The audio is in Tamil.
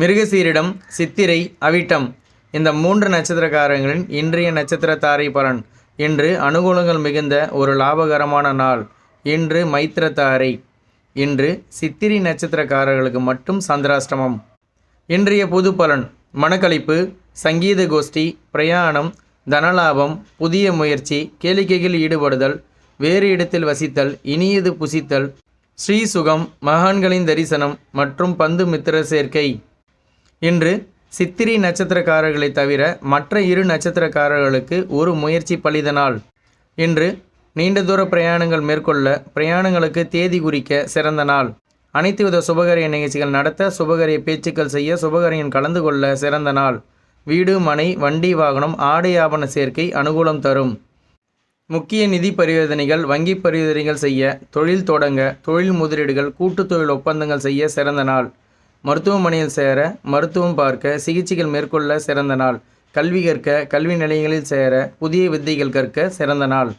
மிருகசீரிடம் சித்திரை அவிட்டம். இந்த மூன்று நட்சத்திரக்காரங்களின் இன்றைய நட்சத்திர தாரை பலன். இன்று அனுகூலங்கள் மிகுந்த ஒரு லாபகரமான நாள். இன்று மைத்திர தாரை இன்று சித்திரை நட்சத்திரக்காரர்களுக்கு மட்டும் சந்திராஷ்டமம். இன்றைய புது பலன். மனக்களிப்பு சங்கீத கோஷ்டி பிரயாணம் தனலாபம் புதிய முயற்சி கேளிக்கையில் ஈடுபடுதல் வேறு இடத்தில் வசித்தல் இனியது புசித்தல் ஸ்ரீசுகம் மகான்களின் தரிசனம் மற்றும் பந்து மித்திர சேர்க்கை. இன்று சித்திரை நட்சத்திரக்காரர்களை தவிர மற்ற இரு நட்சத்திரக்காரர்களுக்கு ஒரு முயற்சி பலித நாள். இன்று நீண்ட தூர பிரயாணங்கள் மேற்கொள்ள பிரயாணங்களுக்கு தேதி குறிக்க சிறந்த நாள். அனைத்து வித சுபகரிய நிகழ்ச்சிகள் நடத்த சுபகரிய பேச்சுக்கள் செய்ய சுபகாரியம் கலந்து கொள்ள சிறந்த நாள். வீடு மனை வண்டி வாகனம் ஆடை ஆபண சேர்க்கை அனுகூலம் தரும். முக்கிய நிதி பரிவர்த்தனைகள் வங்கி பரிவர்த்தனைகள் செய்ய தொழில் தொடங்க தொழில் முதலீடுகள் கூட்டுத் தொழில் ஒப்பந்தங்கள் செய்ய சிறந்த நாள். மருத்துவமனையில் சேர மருத்துவம் பார்க்க சிகிச்சைகள் மேற்கொள்ள சிறந்த நாள். கல்வி கற்க கல்வி நிலையங்களில் சேர புதிய வித்தைகள் கற்க சிறந்த நாள்.